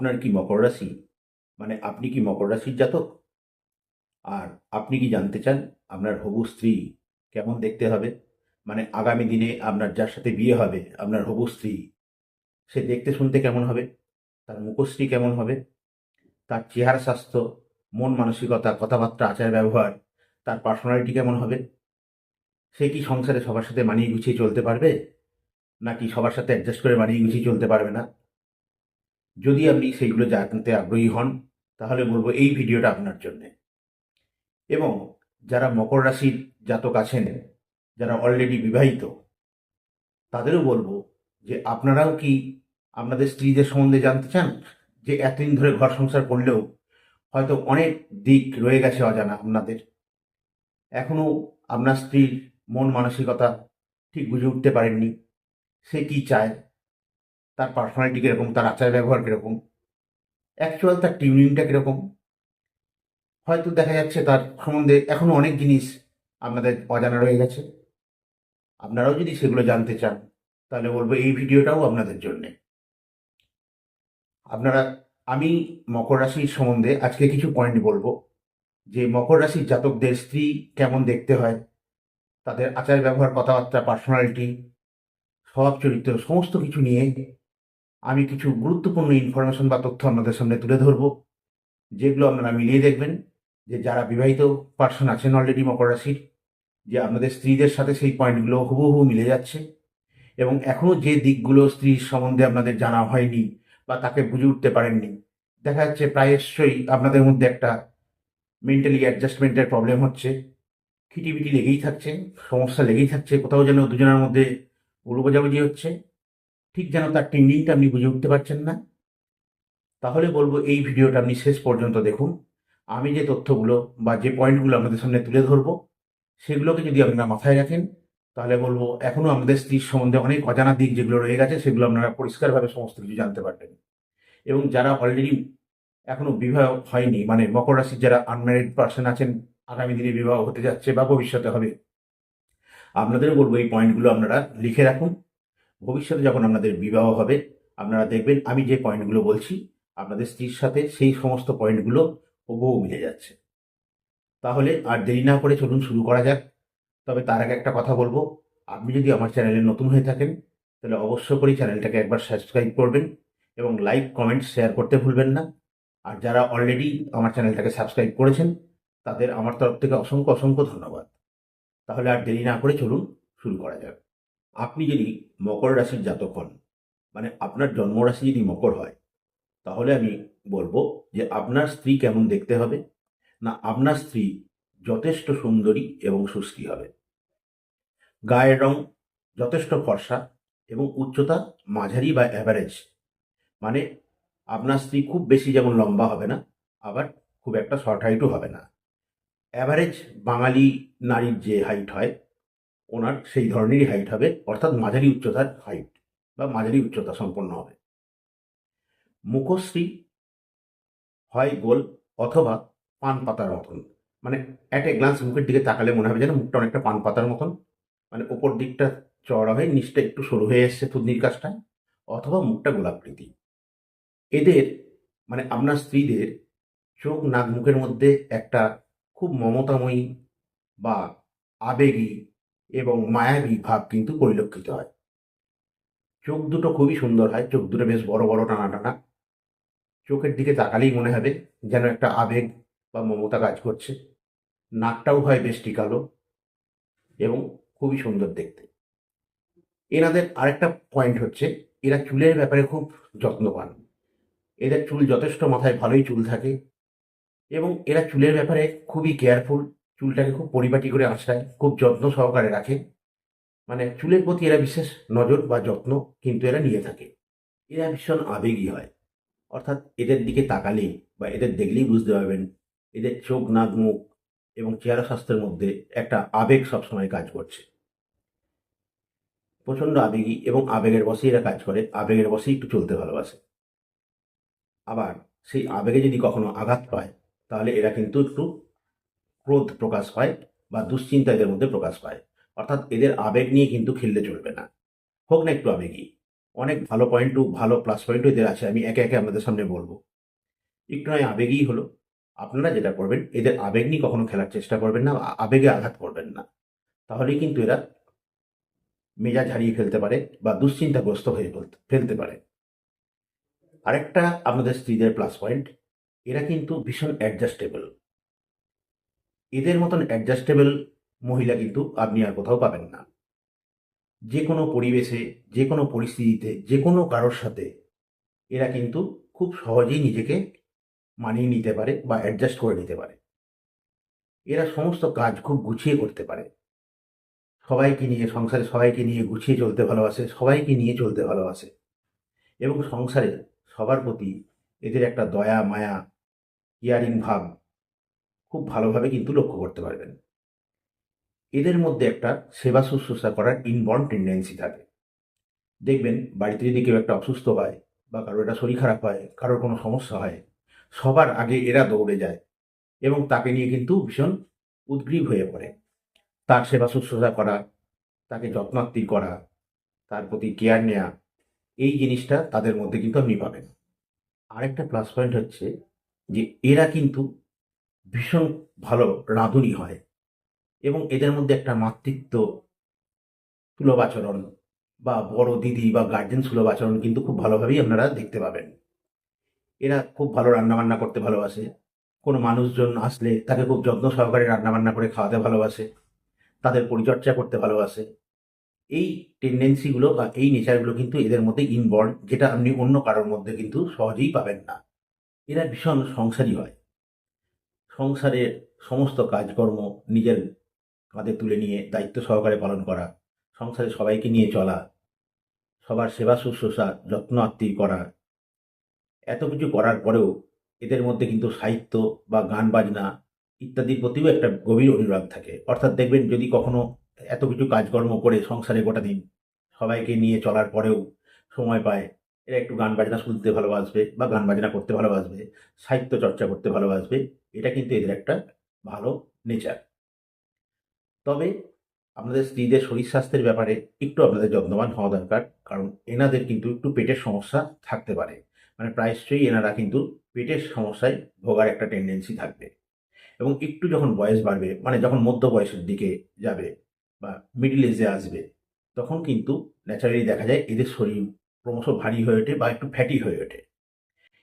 আপনার কি মকর রাশি? মানে আপনি কি মকর রাশির জাতক? আর আপনি কি জানতে চান আপনার হবু স্ত্রী কেমন দেখতে হবে? মানে আগামী দিনে আপনার যার সাথে বিয়ে হবে, আপনার হবু স্ত্রী, সে দেখতে শুনতে কেমন হবে? তার মুখশ্রী কেমন হবে? তার চেহারা স্বাস্থ্য, মন মানসিকতা, কথাবার্তা, আচার ব্যবহার, তার পার্সোনালিটি কেমন হবে? সে কি সংসারে সবার সাথে মানিয়ে গুছিয়ে চলতে পারবে? নাকি সবার সাথে অ্যাডজাস্ট করে মানিয়ে গুছিয়ে চলতে পারবে না? যদি আপনি সেইগুলো জানতে আগ্রহী হন, তাহলে বলব এই ভিডিওটা আপনার জন্যে। এবং যারা মকর রাশির জাতক আছেন, যারা অলরেডি বিবাহিত, তাদেরও বলব যে আপনারাও কি আপনাদের স্ত্রীদের সম্বন্ধে জানতে চান? যে এতদিন ধরে ঘর সংসার করলেও হয়তো অনেক দিক রয়ে গেছে অজানা আপনাদের। এখনও আপনার স্ত্রীর মন মানসিকতা ঠিক বুঝে উঠতে পারেননি। সে কি চায়? তার পার্সোনালিটি কীরকম, তার আচার ব্যবহার কীরকম অ্যাকচুয়াল তার টিউনিংটা কীরকম। হয়তো দেখা যাচ্ছে তার সম্বন্ধে এখনও অনেক জিনিস আপনাদের অজানা রয়ে গেছে। আপনারাও যদি সেগুলো জানতে চান, তাহলে বলব এই ভিডিওটাও আপনাদের জন্যে। আপনারা, আমি মকর রাশির সম্বন্ধে আজকে কিছু পয়েন্ট বলব। যে মকর রাশির জাতকদের স্ত্রী কেমন দেখতে হয়, তাদের আচার ব্যবহার কথাবার্তা পার্সোনালিটি স্বভাব চরিত্র, সমস্ত কিছু নিয়ে আমি কিছু গুরুত্বপূর্ণ ইনফরমেশন বা তথ্য আপনাদের সামনে তুলে ধরবো। যেগুলো আপনারা মিলিয়ে দেখবেন যে যারা বিবাহিত পার্সন আছেন অলরেডি মকর রাশির, যে আপনাদের স্ত্রীদের সাথে সেই পয়েন্টগুলো হুবহু মিলে যাচ্ছে এবং এখনও যে দিকগুলো স্ত্রীর সম্বন্ধে আপনাদের জানা হয়নি বা তাকে বুঝে উঠতে পারেননি, দেখা যাচ্ছে প্রায়শই আপনাদের মধ্যে একটা মেন্টালি অ্যাডজাস্টমেন্টের প্রবলেম হচ্ছে। খিটিবিটি লেগেই থাকছে, সমস্যা লেগেই থাকছে, কোথাও যেন দুজনের মধ্যে ভুল বোঝাবুঝি হচ্ছে। ঠিক যেন তার টেন্ডিংটা আপনি বুঝে উঠতে পারছেন না। তাহলে বলব এই ভিডিওটা আপনি শেষ পর্যন্ত দেখুন। আমি যে তথ্যগুলো বা যে পয়েন্টগুলো আপনাদের সামনে তুলে ধরবো, সেগুলোকে যদি আপনারা মাথায় রাখেন, তাহলে বলব এখনও আমাদের স্ত্রীর সম্বন্ধে অনেক অজানা দিক যেগুলো রয়ে গেছে, সেগুলো আপনারা পরিষ্কারভাবে সমস্ত কিছু জানতে পারবেন। এবং যারা অলরেডি এখনও বিবাহ হয়নি মানে মকর রাশির যারা আনম্যারিড পার্সন আছেন, আগামী দিনে বিবাহ হতে যাচ্ছে বা ভবিষ্যতে হবে, আপনাদেরও বলব এই পয়েন্টগুলো আপনারা লিখে রাখুন। ভবিষ্যতে যখন আপনাদের বিবাহ হবে, আপনারা দেখবেন আমি যে পয়েন্টগুলো বলছি, আপনাদের স্ত্রীর সাথে সেই সমস্ত পয়েন্টগুলো হুবহু মিলে যাচ্ছে। তাহলে আর দেরি না করে চলুন শুরু করা যাক। তবে তার আগে একটা কথা বলব, আপনি যদি আমার চ্যানেলে নতুন হয়ে থাকেন, তাহলে অবশ্য করেই চ্যানেলটাকে একবার সাবস্ক্রাইব করবেন এবং লাইক কমেন্ট শেয়ার করতে ভুলবেন না। আর যারা অলরেডি আমার চ্যানেলটাকে সাবস্ক্রাইব করেছেন, তাদের আমার তরফ থেকে অসংখ্য অসংখ্য ধন্যবাদ। তাহলে আর দেরি না করে চলুন শুরু করা যাক। আপনি যদি মকর রাশির জাতক হন মানে আপনার জন্মরাশি যদি মকর হয়, তাহলে আমি বলব যে আপনার স্ত্রী কেমন দেখতে হবে? না, আপনার স্ত্রী যথেষ্ট সুন্দরী এবং সুস্থি হবে। গায়ের রং যথেষ্ট ফর্সা এবং উচ্চতা মাঝারি বা অ্যাভারেজ মানে আপনার স্ত্রী খুব বেশি যেমন লম্বা হবে না, আবার খুব একটা শর্ট হাইটও হবে না। অ্যাভারেজ বাঙালি নারীর যে হাইট হয় ওনার সেই ধরনেরই হাইট হবে, অর্থাৎ মাঝারি উচ্চতার হাইট বা মাঝারি উচ্চতা সম্পন্ন হবে। মুখশ্রী হয় গোল অথবা পান পাতার মতন। মানে অ্যাট এ গ্লান্স মুখের দিকে তাকালে মনে হবে যেন মুখটা অনেকটা পান পাতার মতন। মানে ওপর দিকটা চড়া হয়ে নিচটা একটু সরু হয়ে এসছে থুতনির কাজটায়, অথবা মুখটা গোলাকৃতি। এদের মানে আপনার স্ত্রীদের চোখ নাক মুখের মধ্যে একটা খুব মমতাময়ী বা আবেগী এবং মায়াবী ভাব কিন্তু পরিলক্ষিত হয়। চোখ দুটো খুবই সুন্দর হয়, চোখ দুটো বেশ বড় বড় টানা টানা। চোখের দিকে তাকালেই মনে হবে যেন একটা আবেগ বা মমতা কাজ করছে। নাকটাও হয় বেশ টিকালো এবং খুবই সুন্দর দেখতে। এনাদের আরেকটা পয়েন্ট হচ্ছে, এরা চুলের ব্যাপারে খুব যত্ন পান এদের চুল যথেষ্ট মাথায় ভালোই চুল থাকে এবং এরা চুলের ব্যাপারে খুবই কেয়ারফুল চুলটাকে খুব পরিপাটি করে আঁচড়ায়, খুব যত্ন সহকারে রাখে। মানে চুলের প্রতি এরা বিশেষ নজর বা যত্ন কিন্তু এরা নিয়ে থাকে। এরা ভীষণ আবেগী হয়। অর্থাৎ এদের দিকে তাকালেই বা এদের দেখলেই বুঝতে পারবেন, এদের চোখ, নাক, মুখ এবং চেহারা স্বাস্থ্যের মধ্যে একটা আবেগ সবসময় কাজ করছে। প্রচণ্ড আবেগী এবং আবেগের বসেই এরা কাজ করে, আবেগের বসেই একটু চলতে ভালোবাসে। আবার সেই আবেগে যদি কখনো আঘাত পায়, তাহলে এরা কিন্তু একটু ক্রোধ প্রকাশ পায় বা দুশ্চিন্তা এদের মধ্যে প্রকাশ পায় অর্থাৎ এদের আবেগ নিয়ে কিন্তু খেললে চলবে না। হোক না একটু আবেগী। অনেক ভালো পয়েন্টও ভালো প্লাস পয়েন্টও এদের আছে, আমি একে একে আপনাদের সামনে বলব। একটু নয়, আবেগই হলো। আপনারা যেটা করবেন, এদের আবেগ নিয়ে কখনো খেলার চেষ্টা করবেন না আবেগে আঘাত করবেন না। তাহলেই কিন্তু এরা মেজাজ হারিয়ে ফেলতে পারে বা দুশ্চিন্তাগ্রস্ত হয়ে ফেলতে পারে। আরেকটা আপনাদের স্ত্রীদের প্লাস পয়েন্ট এরা কিন্তু ভীষণ অ্যাডজাস্টেবল এদের মতন অ্যাডজাস্টেবল মহিলা কিন্তু আপনি আর কোথাও পাবেন না। যে কোনো পরিবেশে যে কোনো পরিস্থিতিতে যে কোনো কারোর সাথে এরা কিন্তু খুব সহজেই নিজেকে মানিয়ে নিতে পারে বা অ্যাডজাস্ট করে নিতে পারে। এরা সমস্ত কাজ খুব গুছিয়ে করতে পারে। সবাইকে নিয়ে সংসারে সবাইকে নিয়ে গুছিয়ে চলতে ভালোবাসে, সবাইকে নিয়ে চলতে ভালোবাসে এবং সংসারে সবার প্রতি এদের একটা দয়া, মায়া কেয়ারিং ভাব খুব ভালোভাবে কিন্তু লক্ষ্য করতে পারবেন। এদের মধ্যে একটা সেবা শুশ্রূষা করার ইনবর্ন টেন্ডেন্সি থাকে। দেখবেন, বাড়িতে যদি কেউ একটা অসুস্থ হয় বা কারোর একটা শরীর খারাপ হয়, কারোর কোনো সমস্যা হয়, সবার আগে এরা দৌড়ে যায় এবং তাকে নিয়ে কিন্তু ভীষণ উদ্গ্রীব হয়ে পড়ে। তার সেবা শুশ্রূষা করা, তাকে যত্নার্থী করা, তার প্রতি কেয়ার নেওয়া এই জিনিসটা তাদের মধ্যে কিন্তু আপনি পাবেন। আরেকটা প্লাস পয়েন্ট হচ্ছে যে, এরা কিন্তু ভীষণ ভালো রাঁধুনি হয় এবং এদের মধ্যে একটা মাতৃত্ব সুলভ আচরণ বা বড় দিদি বা গার্জেন সুলভ আচরণ কিন্তু খুব ভালোভাবেই আপনারা দেখতে পাবেন। এরা খুব ভালো রান্নাবান্না করতে ভালোবাসে। কোনো মানুষজন আসলে তাকে খুব যত্ন সহকারে রান্নাবান্না করে খাওয়াতে ভালোবাসে, তাদের পরিচর্যা করতে ভালোবাসে। এই টেন্ডেন্সিগুলো বা এই নেচারগুলো কিন্তু এদের মধ্যে ইনবর্ন যেটা আপনি অন্য কারোর মধ্যে কিন্তু সহজেই পাবেন না। এরা ভীষণ সংসারী হয়। সংসারের সমস্ত কাজকর্ম নিজের কাঁধে তুলে নিয়ে দায়িত্ব সহকারে পালন করা, সংসারে সবাইকে নিয়ে চলা, সবার সেবা শুশ্রূষা, যত্ন আত্মীয় করা, এত কিছু করার পরেও এদের মধ্যে কিন্তু সাহিত্য বা গান, বাজনা ইত্যাদির প্রতিও একটা গভীর অনুরাগ থাকে। অর্থাৎ দেখবেন যদি কখনো এত কিছু কাজকর্ম করে সংসারে গোটা দিন সবাইকে নিয়ে চলার পরেও সময় পায় এরা একটু গান বাজনা শুনতে ভালোবাসবে বা গান বাজনা করতে ভালোবাসবে, সাহিত্য চর্চা করতে ভালোবাসবে, এটা কিন্তু এদের একটা ভালো নেচার তবে আপনাদের স্ত্রীদের শরীর স্বাস্থ্যের ব্যাপারে একটু আপনাদের যত্নবান হওয়া দরকার, কারণ এনাদের কিন্তু একটু পেটের সমস্যা থাকতে পারে। মানে প্রায়শই এনারা কিন্তু পেটের সমস্যায় ভোগার একটা টেন্ডেন্সি থাকবে। এবং একটু যখন বয়স বাড়বে মানে যখন মধ্য বয়সের দিকে যাবে বা মিডিল এজে আসবে, তখন কিন্তু ন্যাচারালি দেখা যায় এদের শরীর ক্রমশ ভারী হয়ে ওঠে বা একটু ফ্যাটি হয়ে ওঠে।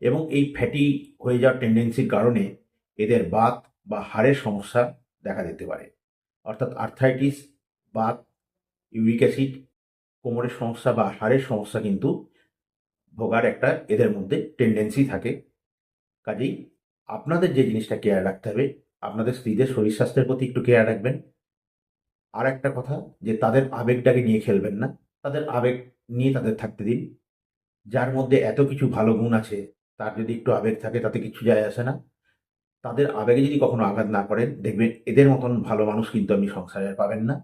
এবং এই ফ্যাটি হয়ে যাওয়ার টেন্ডেন্সির কারণে এদের বাত বা হাড়ের সমস্যা দেখা দিতে পারে। অর্থাৎ আর্থাইটিস বাত ইউরিক অ্যাসিড কোমরের সমস্যা বা হাড়ের সমস্যা কিন্তু ভোগার একটা এদের মধ্যে টেন্ডেন্সি থাকে। কাজেই আপনাদের যে জিনিসটা কেয়ার রাখতে হবে, আপনাদের স্ত্রীদের শরীর স্বাস্থ্যের প্রতি একটু কেয়ার রাখবেন। আর একটা কথা, যে তাদের আবেগটাকে নিয়ে খেলবেন না। তাদের আবেগ নিয়ে তাদের থাকতে দিন। যার মধ্যে এত কিছু ভালো গুণ আছে, তার যদি একটু আবেগ থাকে, তাতে কিছু যায় আসে না। তাদের আবেগে যদি কখনো আঘাত না করেন, দেখবেন এদের মতন ভালো মানুষ কিন্তু আপনি সংসারে পাবেন না।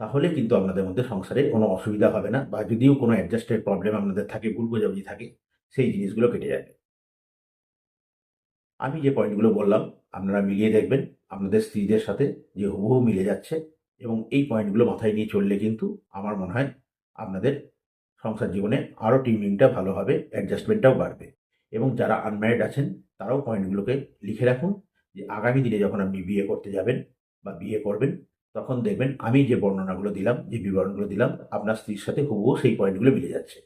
তাহলে কিন্তু আপনাদের মধ্যে সংসারে কোনো অসুবিধা হবে না, বা যদিও কোনো অ্যাডজাস্টের প্রবলেম আপনাদের থাকে, ভুল বোঝাবুঝি থাকে, সেই জিনিসগুলো কেটে যাবে। আমি যে পয়েন্টগুলো বললাম, আপনারা মিলিয়ে দেখবেন আপনাদের স্ত্রীদের সাথে যে হুবহু মিলে যাচ্ছে, এবং এই পয়েন্টগুলো মাথায় নিয়ে চললে কিন্তু আমার মনে হয় আপনাদের সংসার জীবনে আরও টিমিংটা ভালো হবে অ্যাডজাস্টমেন্টটাও বাড়বে। এবং যারা আনম্যারিড আছেন, তারাও পয়েন্টগুলোকে লিখে রাখুন যে আগামী দিনে যখন আপনি বিয়ে করতে যাবেন বা বিয়ে করবেন, তখন দেখবেন আমি যে বর্ণনাগুলো দিলাম, যে বিবরণগুলো দিলাম, আপনার স্ত্রীর সাথে হুবহু সেই পয়েন্টগুলো মিলে যাচ্ছে।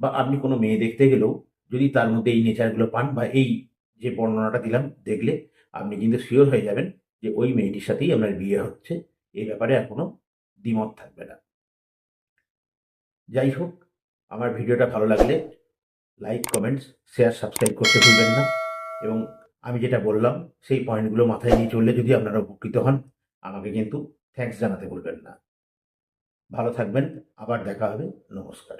বা আপনি কোনো মেয়ে দেখতে গেলেও যদি তার মধ্যে এই নেচারগুলো পান বা এই যে বর্ণনাটা দিলাম, দেখলে আপনি কিন্তু শিওর হয়ে যাবেন যে ওই মেয়েটির সাথেই আপনার বিয়ে হচ্ছে। এই ব্যাপারে আর কোনো দ্বিমত থাকবে না। যাই হোক, আমার ভিডিওটা ভালো লাগলে লাইক কমেন্টস শেয়ার সাবস্ক্রাইব করতে ভুলবেন না। এবং আমি যেটা বললাম, সেই পয়েন্টগুলো মাথায় নিয়ে চললে যদি আপনারা উপকৃত হন, আমাকে কিন্তু থ্যাংকস জানাতে ভুলবেন না। ভালো থাকবেন, আবার দেখা হবে, নমস্কার।